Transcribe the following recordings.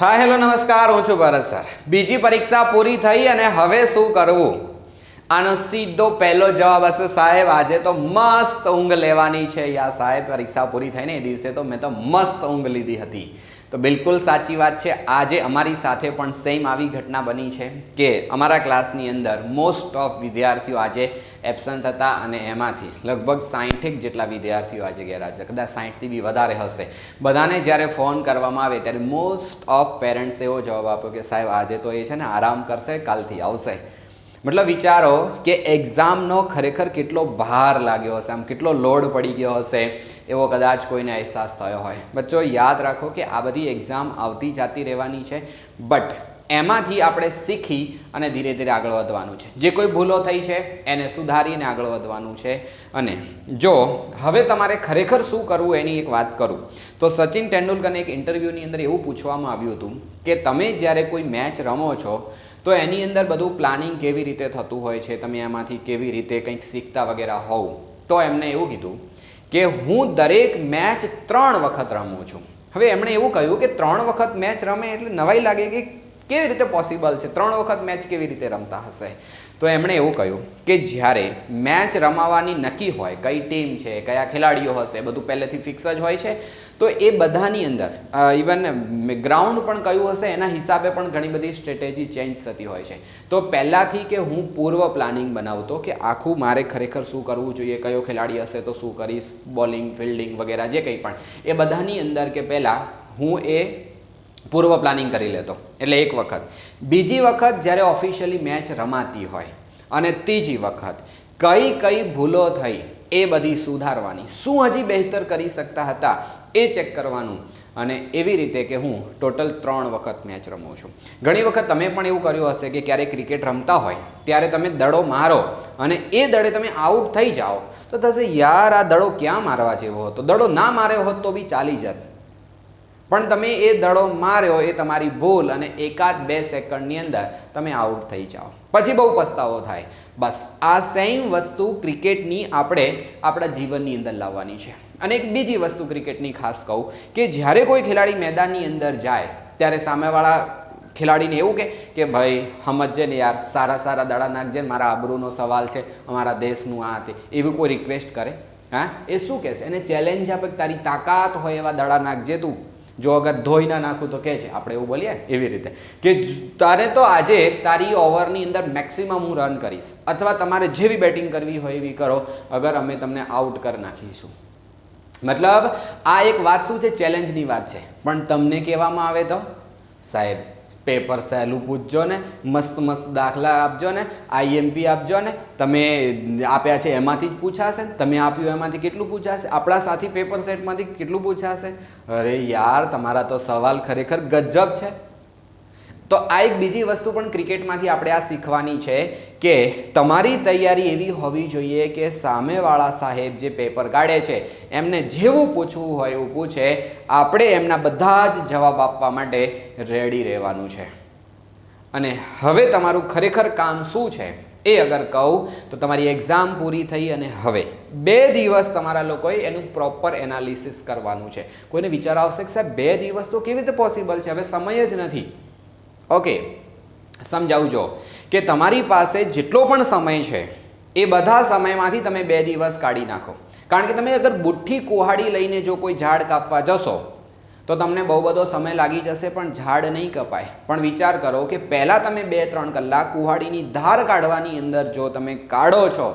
હા, હેલો, નમસ્કાર. હું છું ભરત સર. બીજી પરીક્ષા પૂરી થઈ અને હવે શું કરવું? આનો સીધો પહેલો જવાબ હશે, સાહેબ, આજે તો મસ્ત ઊંઘ લેવાની છે. યા સાહેબ, પરીક્ષા પૂરી થઈને એ દિવસે તો મેં તો મસ્ત ઊંઘ લીધી હતી. તો બિલકુલ સાચી વાત છે. આજે અમારી સાથે પણ સેમ આવી ઘટના બની છે કે અમારા ક્લાસની અંદર મોસ્ટ ઓફ વિદ્યાર્થીઓ આજે એબસન્ટ હતા અને એમાંથી લગભગ સાહીઠેક જેટલા વિદ્યાર્થીઓ આજે ગેરહાજર, કદાચ સાહીઠથી બી વધારે હશે. બધાને જ્યારે ફોન કરવામાં આવે ત્યારે મોસ્ટ ઓફ પેરેન્ટ્સ એવો જવાબ આપ્યો કે સાહેબ આજે તો એ છે ને આરામ કરશે, કાલથી આવશે. મતલબ વિચારો કે એક્ઝામનો ખરેખર કેટલો ભાર લાગ્યો હશે, આમ કેટલો લોડ પડી ગયો હશે, એવો કદાચ કોઈને અહેસાસ થયો હોય. બચ્ચો, યાદ રાખો કે આ બધી એક્ઝામ આવતી જાતી રહેવાની છે બટ એમાંથી આપણે શીખી અને ધીરે ધીરે આગળ વધવાનું છે. જે કોઈ ભૂલો થઈ છે, એને સુધારીને આગળ વધવાનું છે. અને જો હવે તમારે ખરેખર શું કરવું એની એક વાત કરું. તો સચિન તેંડુલકરને એક ઇન્ટરવ્યૂની અંદર એવું પૂછવામાં આવ્યું હતું કે તમે જ્યારે કોઈ મેચ રમો છો તો એની અંદર બધું પ્લાનિંગ કેવી રીતે થતું હોય છે, તમે એમાંથી કેવી રીતે કંઈક શીખતા વગેરે હોવ. તો એમણે એવું કીધું કે હું દરેક મેચ ત્રણ વખત રમું છું. હવે એમણે એવું કહ્યું કે ત્રણ વખત મેચ રમે એટલે નવાઈ લાગે કે કેવી રીતે પોસિબલ છે? ત્રણ વખત મેચ કેવી રીતે રમતા હશે? તો એમણે એવું કહ્યું કે જ્યારે મેચ રમાવાની નક્કી હોય, કઈ ટીમ છે, કયા ખેલાડીઓ હશે, બધું પહેલેથી ફિક્સ જ હોય છે, તો એ બધાની અંદર ઇવન ગ્રાઉન્ડ પણ કયું હશે, એના હિસાબે પણ ઘણી બધી સ્ટ્રેટેજી ચેન્જ થતી હોય છે. તો પહેલાંથી કે હું પૂર્વ પ્લાનિંગ બનાવતો કે આખું મારે ખરેખર શું કરવું જોઈએ, કયો ખેલાડી હશે, તો શું કરીશ બોલિંગ ફિલ્ડિંગ વગેરે, જે કંઈ પણ, એ બધાની અંદર કે પહેલાં હું એ પૂર્વ પ્લાનિંગ કરી લેતો. એટલે એક વખત. બીજી વખત જ્યારે ઓફિશિયલી મેચ રમાતી હોય. અને ત્રીજી વખત. કઈ કઈ ભૂલો થઈ એ બધી સુધારવાની. શું હજી બહેતર કરી શકતા હતા એ ચેક કરવાનું. અને એવી રીતે કે હું ટોટલ ત્રણ વખત મેચ રમું છું. ઘણી વખત તમે પણ એવું કર્યું હશે કે ક્યારેક ક્રિકેટ રમતા હોય, ત્યારે તમે દડો મારો અને એ દડે તમે આઉટ થઈ જાઓ. તો થશે, યાર, આ દડો ક્યાં મારવા જેવો હતો? દડો ના માર્યો હોત તો બી ચાલી જત. પણ તમે એ દડો માર્યો એ તમારી ભૂલ અને એકાદ બે સેકન્ડની અંદર તમે આઉટ થઈ જાઓ. પછી બહુ પસ્તાવો થાય. બસ, આ સેમ વસ્તુ ક્રિકેટની આપણે આપણા જીવનની અંદર લાવવાની છે. અને એક બીજી વસ્તુ ક્રિકેટની ખાસ કહું કે જ્યારે કોઈ ખેલાડી મેદાનની અંદર જાય, ત્યારે સામેવાળા ખેલાડીને એવું કે કે, ભાઈ સમજજે ને યાર, સારા સારા દડા નાખજે ને મારા આબરૂનો સવાલ છે, અમારા દેશનું આ તે. એવી કોઈ રિક્વેસ્ટ કરે? હા? એ શું કહેશે? એને ચેલેન્જ આપે તારી તાકાત હોય એવા દડા નાખજે તું. જો અગર ધોઈ ના નાખું તો કહે છે, આપણે એવું બોલીએ એવી રીતે. કે તારે તો આજે તારી ઓવરની અંદર મેક્સિમમ હું રન કરીશ. અથવા તમારે જેવી બેટિંગ કરવી હોય એવી કરો, અગર અમે તમને આઉટ કરી નાખીશું. મતલબ, આ એક વાત શું છે? ચેલેન્જની વાત છે. પણ તમને કહેવામાં આવે તો? સાહેબ પેપર સહેલું પૂછજો ને મસ્ત મસ્ત દાખલા આપજો ને આઈએમપી આપજો ને તમે આપ્યા છે એમાંથી જ પૂછાશે ને? તમે આપ્યું એમાંથી કેટલું પૂછાશે? આપણા સાથી પેપર સેટમાંથી કેટલું પૂછાશે? અરે યાર, તમારા તો સવાલ ખરેખર ગજબ છે. તો આ એક બીજી વસ્તુ પણ ક્રિકેટમાંથી આપણે આ શીખવાની છે કે તમારી તૈયારી એવી હોવી જોઈએ કે સામેવાળા સાહેબ જે પેપર કાઢે છે, એમને જેવું પૂછવું હોય એવું પૂછે, આપણે એમના બધા જ જવાબ આપવા માટે રેડી રહેવાનું છે. અને હવે તમારું ખરેખર કામ શું છે? એ અગર કહું, તો તમારી એક્ઝામ પૂરી થઈ અને હવે બે દિવસ તમારા લોકોએ એનું પ્રોપર એનાલિસિસ કરવાનું છે. કોઈને વિચાર આવશે કે સાહેબ, બે દિવસ તો કેવી રીતે પોસિબલ છે? હવે સમય જ નથી. ઓકે સમજાવજો કે તમારી પાસે જેટલો પણ સમય છે, એ બધા સમયમાંથી તમે બે દિવસ કાઢી નાખો. કારણ કે તમે અગર બુઠ્ઠી કુહાડી લઈને જો કોઈ ઝાડ કાપવા જશો, તો તમને બહુ બધો સમય લાગી જશે, પણ ઝાડ નહીં કપાય. પણ વિચાર કરો કે પહેલાં તમે બે ત્રણ કલાક કુહાડીની ધાર કાઢવાની અંદર જો તમે કાઢો છો,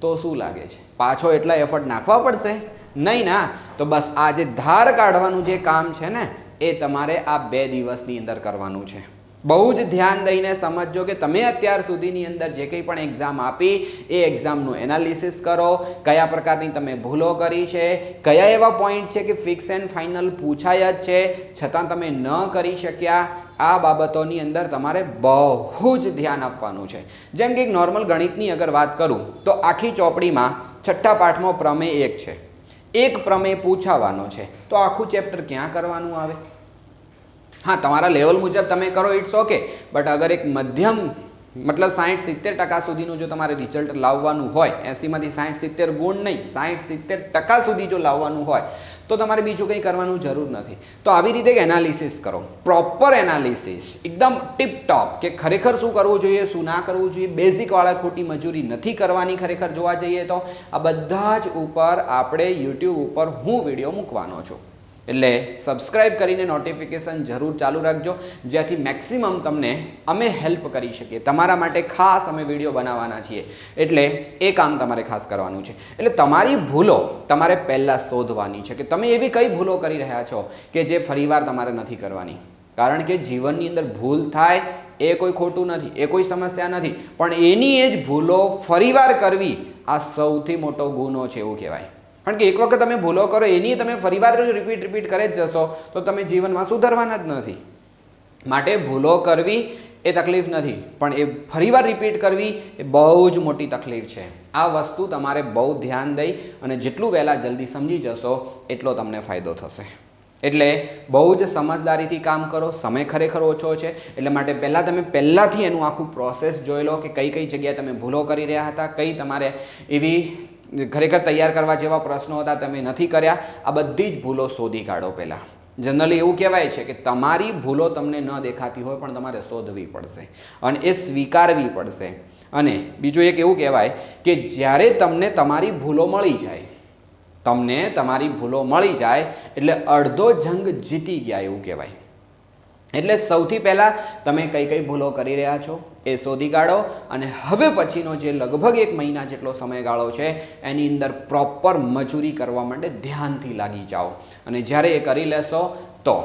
તો શું લાગે છે? પાછો એટલા એફર્ટ નાખવા પડશે? નહીં ના. તો બસ આ જે ધાર કાઢવાનું જે કામ છે ને એ તમારે આ બે દિવસની અંદર કરવાનું છે. બહુ જ ધ્યાન દઈને સમજજો કે તમે અત્યાર સુધીની અંદર જે કંઈ પણ એક્ઝામ આપી, એ એક્ઝામનું એનાલિસિસ કરો, કયા પ્રકારની તમે ભૂલો કરી છે, કયા એવા પોઈન્ટ છે કે ફિક્સ એન્ડ ફાઇનલ પૂછાય જ છે, છતાં તમે ન કરી શક્યા, આ બાબતોની અંદર તમારે બહુ જ ધ્યાન આપવાનું છે. જેમ કે એક નોર્મલ ગણિતની અગર વાત કરું, તો આખી ચોપડીમાં છઠ્ઠા પાઠમાં પ્રમેય એક છે. એક પ્રમેય પૂછાવાનો છે. તો આખું ચેપ્ટર ક્યાં કરવાનું આવે? હા, તમારા લેવલ મુજબ તમે કરો ઇટ્સ ઓકે બટ અગર એક મધ્યમ, મતલબ સાઠ સિત્તેર ટકા સુધીનું જો તમારે રિઝલ્ટ લાવવાનું હોય, એંસીમાંથી સાઠ સિત્તેર ગુણ નહીં સાઠ સિત્તેર ટકા સુધી જો લાવવાનું હોય, તો તમારે બીજું કંઈ કરવાનું જરૂર નથી. તો આવી રીતે એનાલિસિસ કરો. પ્રોપર એનાલિસિસ એકદમ ટીપ ટોપ કે ખરેખર શું કરવું જોઈએ, શું ના કરવું જોઈએ. બેઝિકવાળા ખોટી મજૂરી નથી કરવાની ખરેખર જોવા જઈએ તો. આ બધા જ ઉપર આપણે યુટ્યુબ ઉપર હું વીડિયો મૂકવાનો છું. એટલે સબસ્ક્રાઇબ કરીને નોટિફિકેશન જરૂર ચાલુ રાખજો, જેથી મેક્સિમમ તમને અમે હેલ્પ કરી શકીએ. તમારા માટે ખાસ અમે વીડિયો બનાવવાના છીએ. એટલે એ કામ તમારે ખાસ કરવાનું છે. એટલે તમારી ભૂલો તમારે પહેલાં શોધવાની છે કે તમે એવી કઈ ભૂલો કરી રહ્યા છો કે જે ફરીવાર તમારે નથી કરવાની. કારણ કે જીવનની અંદર ભૂલ થાય એ કોઈ ખોટું નથી, એ કોઈ સમસ્યા નથી. પણ એની એ જ ભૂલો ફરીવાર કરવી આ સૌથી મોટો ગુનો છે એવું કહેવાય. કારણ કે એક વખત તમે ભૂલો કરો, એની તમે ફરીવાર રિપીટ રિપીટ કરે જ જશો, તો તમે જીવનમાં સુધરવાના જ નથી. માટે ભૂલો કરવી એ તકલીફ નથી, પણ એ ફરીવાર રિપીટ કરવી એ બહુ જ મોટી તકલીફ છે. આ વસ્તુ તમારે બહુ ધ્યાન દઈ અને જેટલું વહેલા જલ્દી સમજી જશો, એટલો તમને ફાયદો થશે. એટલે બહુ જ સમજદારીથી કામ કરો, સમય ખરેખર ઓછો છે, એટલે માટે પહેલાં તમે પહેલાંથી એનું આખું પ્રોસેસ જોઈ લો કે કઈ કઈ જગ્યાએ તમે ભૂલો કરી રહ્યા હતા, કઈ તમારે એવી ખરેખર તૈયાર કરવા જેવા પ્રશ્નો હતા, તમે નથી કર્યા. આ બધી જ ભૂલો શોધી કાઢો પહેલાં. જનરલી એવું કહેવાય છે કે તમારી ભૂલો તમને ન દેખાતી હોય, પણ તમારે શોધવી પડશે અને એ સ્વીકારવી પડશે. અને બીજું એક એવું કહેવાય કે જ્યારે તમને તમારી ભૂલો મળી જાય, તમને તમારી ભૂલો મળી જાય, એટલે અડધો જંગ જીતી ગયા એવું કહેવાય. એટલે સૌથી પહેલાં તમે કઈ કઈ ભૂલો કરી રહ્યા છો એ શોધી કાઢો અને હવે પછીનો જે લગભગ એક મહિના જેટલો સમયગાળો છે, એની અંદર પ્રોપર મજૂરી કરવા માટે ધ્યાનથી લાગી જાઓ. અને જ્યારે એ કરી લેશો તો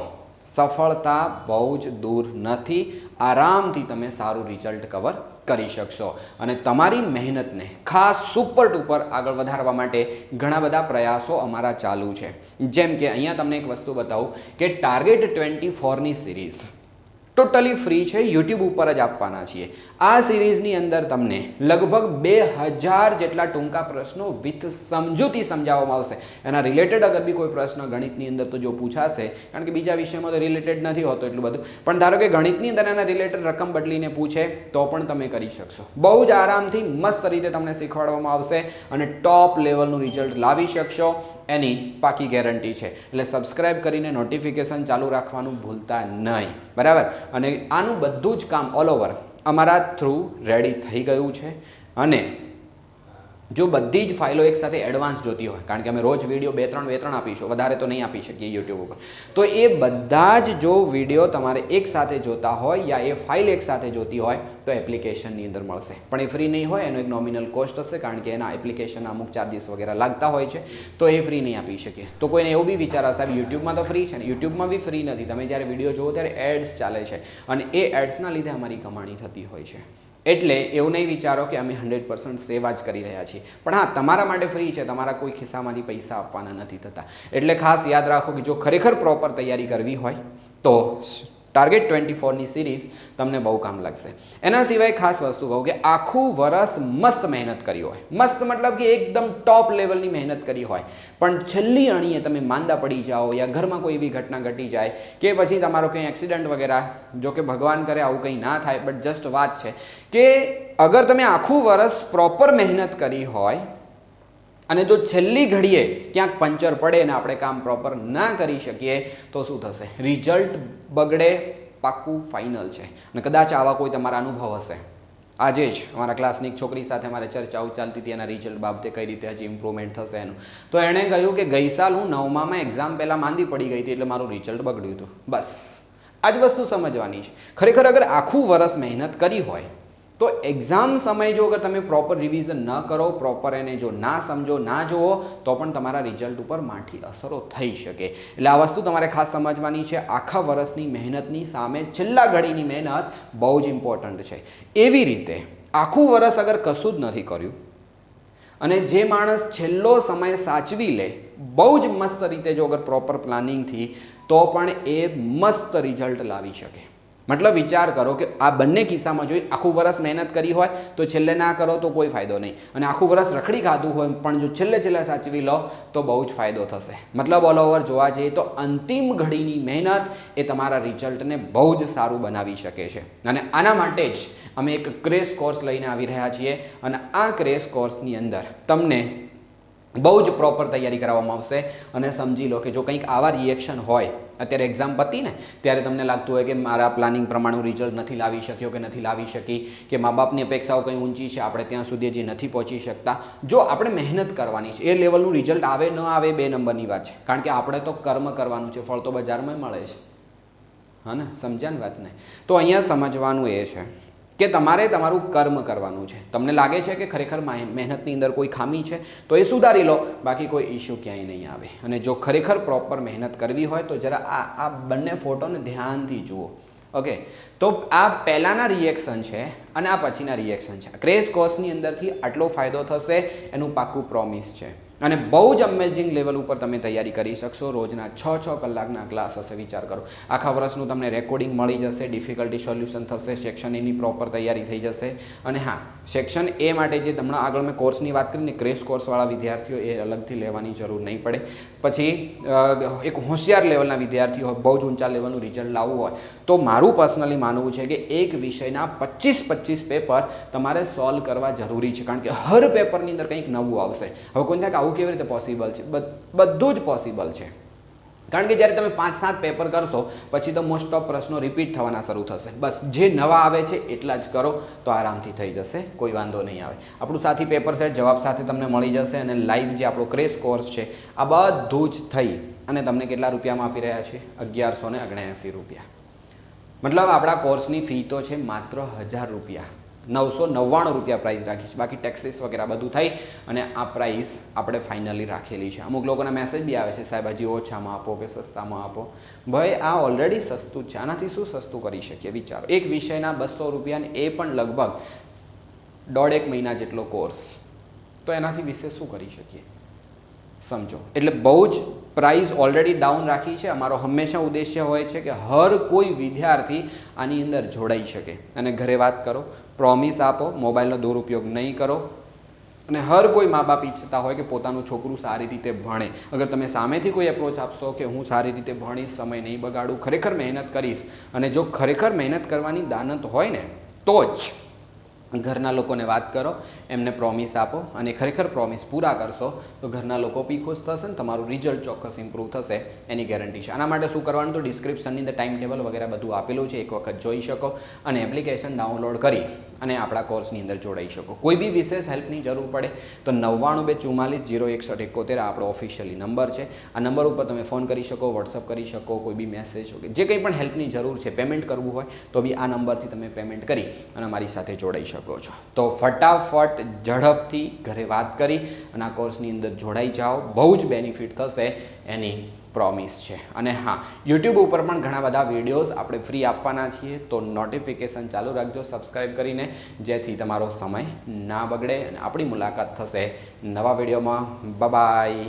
સફળતા બહુ જ દૂર નથી. આરામથી તમે સારું રિઝલ્ટ કવર કરી શકશો. અને તમારી મહેનતને ખાસ સુપર ટુપર આગળ વધારવા માટે ઘણા બધા પ્રયાસો અમારા ચાલુ છે. જેમ કે અહીંયા તમને એક વસ્તુ બતાવું કે ટાર્ગેટ ટ્વેન્ટી ફોરની સિરીઝ ટોટલી ફ્રી છે યુટ્યુબ ઉપર જ આપવાના છીએ. આ સિરીઝની અંદર તમને લગભગ બે હજાર જેટલા ટૂંકા પ્રશ્નો વિથ સમજૂતી સમજાવવામાં આવશે. એના રિલેટેડ અગર બી કોઈ પ્રશ્ન ગણિતની અંદર તો જો પૂછાશે, કારણ કે બીજા વિષયમાં તો રિલેટેડ નથી હોતો એટલું બધું. પણ ધારો કે ગણિતની અંદર એના રિલેટેડ રકમ બદલીને પૂછે, તો પણ તમે કરી શકશો. બહુ જ આરામથી મસ્ત રીતે તમને શીખવાડવામાં આવશે અને ટોપ લેવલનું રિઝલ્ટ લાવી શકશો. એની પાકી ગેરંટી છે. એટલે સબસ્ક્રાઇબ કરીને નોટિફિકેશન ચાલુ રાખવાનું ભૂલતા નહીં. બરાબર? અને આનું બધું જ કામ ઓલ ઓવર અમારા થ્રુ રેડી થઈ ગયું છે. અને જો બધી જ ફાઇલો એકસાથે એડવાન્સ જોતી હોય, કારણ કે અમે રોજ વીડિયો બે ત્રણ બે ત્રણ આપીશું, વધારે તો નહીં આપી શકીએ યુટ્યુબ ઉપર. તો એ બધા જ જો વીડિયો તમારે એકસાથે જોતા હોય યા એ ફાઇલ એકસાથે જોતી હોય, તો એપ્લિકેશનની અંદર મળશે. પણ એ ફ્રી નહીં હોય, એનો એક નોમિનલ કોસ્ટ હશે, કારણ કે એના એપ્લિકેશનના અમુક ચાર્જિસ વગેરે લાગતા હોય છે, તો એ ફ્રી નહીં આપી શકીએ. તો કોઈને એવું બી વિચાર હશે યુટ્યુબમાં તો ફ્રી છે ને? યુટ્યુબમાં બી ફ્રી નથી. તમે જ્યારે વીડિયો જુઓ ત્યારે એડ્સ ચાલે છે. અને એ એડ્સના લીધે અમારી કમાણી થતી હોય છે. એટલે એવું નહીં વિચારો કે અમે હંડ્રેડ પર્સન્ટ સેવા જ કરી રહ્યા છીએ. પણ હા, તમારા માટે ફ્રી છે, તમારા કોઈ ખિસ્સામાંથી પૈસા આપવાના નથી થતા. એટલે ખાસ યાદ રાખો કે જો ખરેખર પ્રોપર તૈયારી કરવી હોય, તો ટાર્ગેટ ટ્વેન્ટી ફોરની સિરીઝ તમને બહુ કામ લાગશે. એના સિવાય ખાસ વસ્તુ કહું કે આખું વરસ મસ્ત મહેનત કરી હોય. મસ્ત મતલબ કે એકદમ ટોપ લેવલની મહેનત કરી હોય. પણ છેલ્લી અણીએ તમે માંદા પડી જાઓ યા ઘરમાં કોઈ એવી ઘટના ઘટી જાય કે પછી તમારો કંઈ એક્સિડન્ટ વગેરે, જો કે ભગવાન કરે આવું કંઈ ના થાય બટ જસ્ટ વાત છે કે અગર તમે આખું વરસ પ્રોપર મહેનત કરી હોય અને જો છેલ્લી ઘડીએ ક્યાંક પંચર પડે ને આપણે કામ પ્રોપર ના કરી શકીએ, તો શું થશે? રિઝલ્ટ બગડે, પાક્કું ફાઇનલ છે. અને કદાચ આવા કોઈ તમારા અનુભવ હશે. આજે જ અમારા ક્લાસની એક છોકરી સાથે મારે ચર્ચાઓ ચાલતી હતી, એના રિઝલ્ટ બાબતે કઈ રીતે હજી ઇમ્પ્રુવમેન્ટ થશે એનું. તો એણે કહ્યું કે ગઈ સાલ હું નવમામાં એક્ઝામ પહેલાં માંદી પડી ગઈ હતી એટલે મારું રિઝલ્ટ બગડ્યું હતું. બસ. આ જ વસ્તુ સમજવાની છે. ખરેખર અગર આખું વરસ મહેનત કરી હોય તો એક્ઝામ સમયે જો અગર તમે પ્રોપર રિવિઝન ન કરો પ્રોપર એને જો ના સમજો, ના જુઓ, તો પણ તમારા રિઝલ્ટ ઉપર માઠી અસરો થઈ શકે. એટલે આ વસ્તુ તમારે ખાસ સમજવાની છે. આખા વર્ષની મહેનતની સામે છેલ્લા ઘડીની મહેનત બહુ જ ઇમ્પોર્ટન્ટ છે. એવી રીતે આખું વરસ અગર કશું જ નથી કર્યું અને જે માણસ છેલ્લો સમય સાચવી લે, બહુ જ મસ્ત રીતે જો અગર પ્રોપર પ્લાનિંગથી તો પણ એ મસ્ત રિઝલ્ટ લાવી શકે. મતલબ વિચાર કરો કે આ બંને કિસ્સામાં જોઈ આખું વરસ મહેનત કરી હોય, તો છેલ્લે ના કરો તો કોઈ ફાયદો નહીં. અને આખું વરસ રખડી ખાધું હોય, પણ જો છેલ્લે છેલ્લે સાચવી લો, તો બહુ જ ફાયદો થશે. મતલબ ઓલ ઓવર જોવા જઈએ તો અંતિમ ઘડીની મહેનત એ તમારા રિઝલ્ટને બહુ જ સારું બનાવી શકે છે. અને આના માટે જ અમે એક ક્રેશ કોર્સ લઈને આવી રહ્યા છીએ. અને આ ક્રેશ કોર્સની અંદર તમને બહુ જ પ્રોપર તૈયારી કરાવવામાં આવશે અને સમજી લો કે જો કંઈક આવા રિએક્શન હોય, અત્યારે એક્ઝામ પતી ને, ત્યારે તમને લાગતું હોય કે મારા પ્લાનિંગ પ્રમાણેનું રિઝલ્ટ નથી લાવી શક્યો કે નથી લાવી શકી, કે મા બાપની અપેક્ષાઓ કંઈ ઊંચી છે, આપણે ત્યાં સુધી હજી નથી પહોંચી શકતા. જો આપણે મહેનત કરવાની છે, એ લેવલનું રિઝલ્ટ આવે ન આવે બે નંબરની વાત છે. કારણ કે આપણે તો કર્મ કરવાનું છે, ફળ તો બજારમાં મળે છે. હા ને? સમજ્યા ને વાતને? તો અહીંયા સમજવાનું એ છે કે તમારે તમારું કર્મ કરવાનું છે. તમને લાગે છે કે ખરેખર મહેનતની અંદર કોઈ ખામી છે? તો એ સુધારી લો. બાકી કોઈ ઇશ્યુ ક્યાંય નહીં આવે. અને જો ખરેખર પ્રોપર મહેનત કરવી હોય તો જરા આ આ બંને ફોટોને ધ્યાનથી જુઓ. ઓકે? તો આ પહેલાંના રિએક્શન છે અને આ પછીના રિએક્શન છે. ક્રેશ કોર્સની અંદરથી આટલો ફાયદો થશે એનું પાક્કું પ્રોમિસ છે. અને બહુ જ અમેઝિંગ લેવલ ઉપર તમે તૈયારી કરી શકશો. રોજના છ છ કલાકના ક્લાસ હશે, વિચાર કરો. આખા વર્ષનું તમને રેકોર્ડિંગ મળી જશે ડિફિકલ્ટી સોલ્યુશન થશે સેક્શન એની પ્રોપર તૈયારી થઈ જશે. અને હા સેક્શન એ માટે જે હમણાં આગળ મેં કોર્સની વાત કરીને ક્રેશ કોર્સવાળા વિદ્યાર્થીઓ એ અલગથી લેવાની જરૂર નહીં પડે. પછી એક હોશિયાર લેવલના વિદ્યાર્થીઓ હોય, બહુ જ ઊંચા લેવલનું રિઝલ્ટ લાવવું હોય, તો મારું પર્સનલી માનવું છે કે એક વિષયના પચીસ પચીસ પેપર તમારે સોલ્વ કરવા જરૂરી છે. કારણ કે હર પેપરની અંદર કંઈક નવું આવશે. હવે કોઈ થાય કે આવું કેવી રીતે પોસિબલ છે? બધું જ પોસિબલ છે. કારણ કે જ્યારે તમે પાંચ સાત પેપર કરશો, પછી તો મોસ્ટ ઓફ પ્રશ્નો રિપીટ થવાના શરૂ થશે. બસ, જે નવા આવે છે, એટલા જ કરો, તો આરામથી થઈ જશે, કોઈ વાંધો નહીં આવે. આપણું સાથી પેપર સેટ જવાબ સાથે તમને મળી જશે અને લાઈવ જે આપણો ક્રેશ કોર્સ છે, આ બધું જ થઈ. અને તમને કેટલા રૂપિયામાં આપી રહ્યા છે અગિયારસો ને રૂપિયા. મતલબ આપણા કોર્સની ફી તો છે માત્ર હજાર રૂપિયા. નવસો નવ્વાણું રૂપિયા પ્રાઇસ રાખી છે. બાકી ટેક્સીસ વગેરે બધું થઈ અને આ પ્રાઇસ આપણે ફાઇનલી રાખેલી છે. અમુક લોકોના મેસેજ બી આવે છે, સાહેબ હજી ઓછામાં આપો કે સસ્તામાં આપો. ભાઈ, આ ઓલરેડી સસ્તું છે. આનાથી શું સસ્તું કરી શકીએ? વિચારો. એક વિષયના બસો રૂપિયાને એ પણ લગભગ દોઢેક મહિના જેટલો કોર્સ તો એનાથી વિશે શું કરી શકીએ? સમજો. એટલે બહુ જ પ્રાઇસ ઓલરેડી ડાઉન રાખી છે. અમારો હંમેશા ઉદ્દેશ્ય હોય છે કે હર કોઈ વિદ્યાર્થી આની અંદર જોડાઈ શકે. અને ઘરે વાત કરો પ્રોમિસ આપો મોબાઈલનો દુરુપયોગ નહીં કરો. અને હર કોઈ મા બાપ ઈચ્છતા હોય કે પોતાનું છોકરું સારી રીતે ભણે. અગર તમે સામેથી કોઈ એપ્રોચ આપશો કે હું સારી રીતે ભણીશ, સમય નહીં બગાડું, ખરેખર મહેનત કરીશ, અને જો ખરેખર મહેનત કરવાની દાનત હોય ને, તો જ ઘરના લોકોને વાત કરો, એમને પ્રોમિસ આપો અને ખરેખર પ્રોમિસ પૂરા કરશો, તો ઘરના લોકો બી ખુશ થશે ને તમારું રિઝલ્ટ ચોક્કસ ઇમ્પ્રૂવ થશે, એની ગેરંટી છે. આના માટે શું કરવાનું તો ડિસ્ક્રિપ્શનની અંદર ટાઈમ ટેબલ વગેરે બધું આપેલું છે, એક વખત જોઈ શકો અને એપ્લિકેશન ડાઉનલોડ કરી અને આપણા કોર્સની અંદર જોડાઈ શકો. કોઈ બી વિશેષ હેલ્પની જરૂર પડે તો નવ્વાણું બે ચુમ્માલીસ જીરો એકસઠ એકોતેર આપણો ઓફિશિયલી નંબર છે. આ નંબર ઉપર તમે ફોન કરી શકો વોટ્સઅપ કરી શકો, કોઈ બી મેસેજ જે કંઈ પણ હેલ્પની જરૂર છે પેમેન્ટ કરવું હોય તો બી આ નંબરથી તમે પેમેન્ટ કરી અને અમારી સાથે જોડાઈ શકો છો. તો ફટાફટ ઝડપથી ઘરે વાત કરી અને આ કોર્સની અંદર જોડાઈ જાઓ. બહુ જ બેનિફિટ થશે એની પ્રોમિસ છે. અને હા, યુટ્યુબ ઉપર પણ ઘણા બધા વિડીયોઝ આપણે ફ્રી આપવાના છીએ. તો નોટિફિકેશન ચાલુ રાખજો સબસ્ક્રાઈબ કરીને, જેથી તમારો સમય ના બગડે અને આપણી મુલાકાત થશે નવા વિડીયોમાં. બાય.